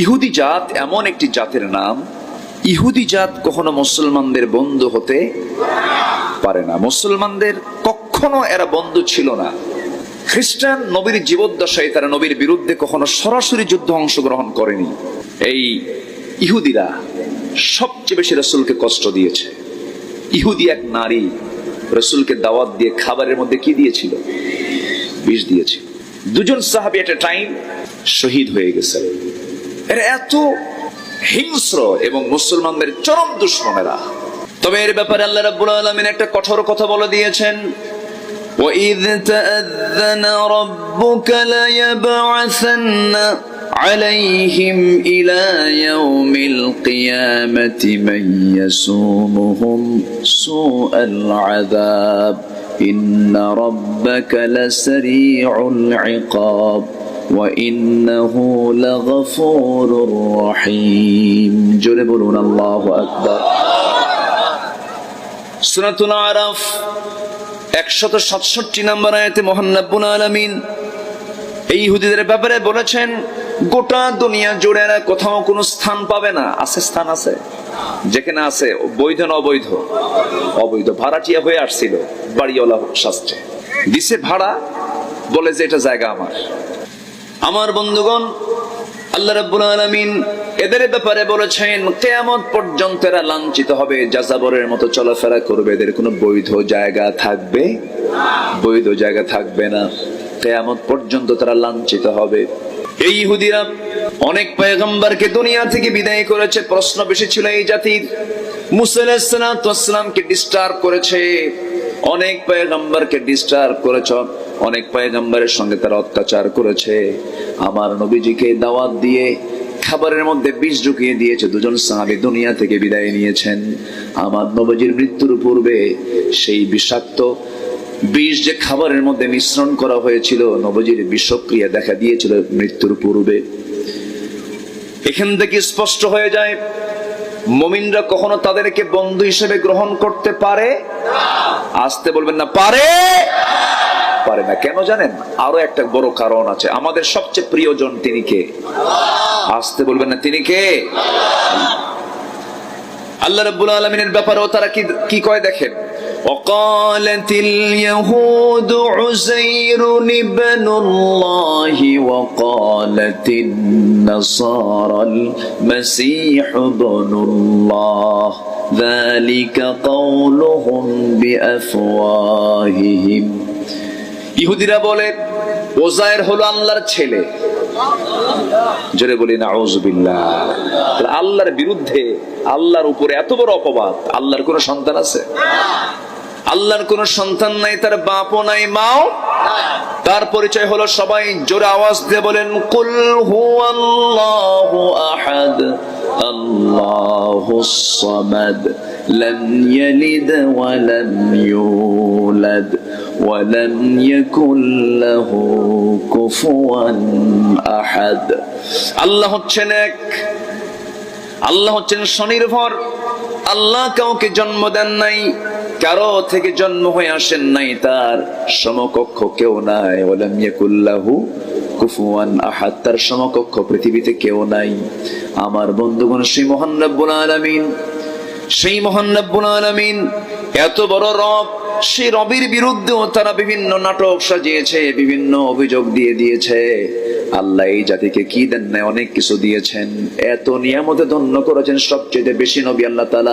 ইহুদি জাত এমন একটি জাতের নাম, ইহুদি জাত কখনো মুসলমানদের বন্ধু হতে পারে না। মুসলমানদের কখনো এরা বন্ধু ছিল না। খ্রিস্টান নবীর জীবদ্দশায় তারা নবীর বিরুদ্ধে কখনো সরাসরি যুদ্ধ অংশগ্রহণ করেনি। এই ইহুদিরা সবচেয়ে বেশি রসুলকে কষ্ট দিয়েছে। ইহুদি এক নারী রসুলকে দাওয়াত দিয়ে খাবারের মধ্যে কি দিয়েছিল? বিষ দিয়েছিল দুজন সাহাবি একটা টাইম শহীদ হয়ে গেছে। এরা এত হিংস্র এবং মুসলমানদের চরম দুশ্মনেরা তবে এর ব্যাপারে আল্লাহ রাব্বুল আলামিন একটা কঠোর কথা বলে দিয়েছেন وإذ تأذن ربك ليبعثن عليهم إلى يوم القيامة من يسومهم سوء العذاب إن ربك لسريع العقاب وإنه لغفور رحيم جربون الله أكبر সুরাতুল আরাফ একশত সাতষট্টি নম্বর আয়াতে মোহান্নবুল আলমিন এই ইহুদিদের ব্যাপারে বলেছেন গোটা দুনিয়া জুড়ে এরা কোথাও কোনো স্থান পাবে না আছে স্থান আছে যেখানে আছে বৈধ না অবৈধ অবৈধ ভাড়াটিয়া হয়ে আসছিল বাড়িওয়ালা শাস্ত্রে দিছে ভাড়া বলে যে এটা জায়গা আমার আমার বন্ধুগণ, আল্লাহ রাব্বুল আলামিন এদের ব্যাপারে বলেছেন, কেয়ামত পর্যন্ত এরা লাঞ্ছিত হবে, যাযাবরের মতো চলাফেরা করবে, এদের কোনো বৈধ জায়গা থাকবে, বৈধ জায়গা থাকবে না। কেয়ামত পর্যন্ত তারা লাঞ্ছিত হবে। এই ইহুদিরা অনেক পয়গম্বরকে দুনিয়া থেকে বিদায় করেছে, প্রশ্ন বেশি ছিল এই জাতির। মুসাইলামকে ডিস্টার্ব করেছে। অনেক পয়গম্বরকে ডিস্টার্ব করেছ, অনেক পয়গম্বরের সঙ্গে তারা অত্যাচার করেছে। আমার নবীজিকে দাওয়াত দিয়ে খাবারের মধ্যে বিষ ঢুকিয়ে দিয়েছে, দুজন সাহাবী দুনিয়া থেকে বিদায় নিয়েছেন। আমার নবীজির মৃত্যুর পূর্বে সেই বিষাক্ত বিষ যে খাবারের মধ্যে মিশ্রণ করা হয়েছিল, নবজির বিষক্রিয়া দেখা দিয়েছিল মৃত্যুর পূর্বে। এখান থেকে স্পষ্ট হয়ে যায় মমিনরা কখনো তাদেরকে বন্ধু হিসেবে গ্রহণ করতে পারে? আসতে বলবেন না, পারে? পারে না। কেন জানেন? আরও একটা বড় কারণ আছে। আমাদের সবচেয়ে প্রিয়জন তিনি কে? আসতে বলবেন না, তিনি কে? আল্লাহ। রাব্বুল আলামিনের ব্যাপারেও তারা কি কি কয় দেখেন? وقالت اليهود عزير ابن الله وقالت النصارى المسيح ابن الله ذلك قولهم بأفواههم ইহুদিরা বলে ওজায়ের হলো আল্লাহর ছেলে জোরে বলি না আল্লাহর বিরুদ্ধে আল্লাহর উপরে এত বড় অপবাদ আল্লাহর কোন সন্তান আছে আল্লাহর কোন সন্তান নাই, তার বাপও নাই, মাও তার পরিচয় হলো সবাই জোরে আওয়াজ দিয়ে বলেন, কুল আল্লাহ আহাদ আল্লাহুস সামাদ, লাম ইয়ালিদ ওয়া লাম ইউলাদ, ওয়া লাম ইয়াকুল লাহু কুফুয়ান আহাদ। আল্লাহ হচ্ছেন এক, আল্লাহ হচ্ছেন স্বনির্ভর। আল্লাহ কাউকে জন্ম দেন নাই কারও থেকে জন্ম হয়ে আসেন নাই, তার সমকক্ষ কেউ নাই। ওলাম কুফুয়ান আহাদ, তার সমকক্ষ পৃথিবীতে কেউ নাই। আমার বন্ধুগণ, সেই মহান রব্বুল আলামিন, সেই মহান রব্বুল আলামিন, এত বড় রব, সেই রবির বিরুদ্ধেও তারা বিভিন্ন নাটক সাজিয়েছে, বিভিন্ন অভিযোগ দিয়ে দিয়েছে। আল্লাহ এই জাতিকে কি দেন নাই, অনেক কিছু দিয়েছেন। এত নিয়ামতে ধন্য করেছেন সবচেয়ে বেশি নবী আল্লাহ তাআলা।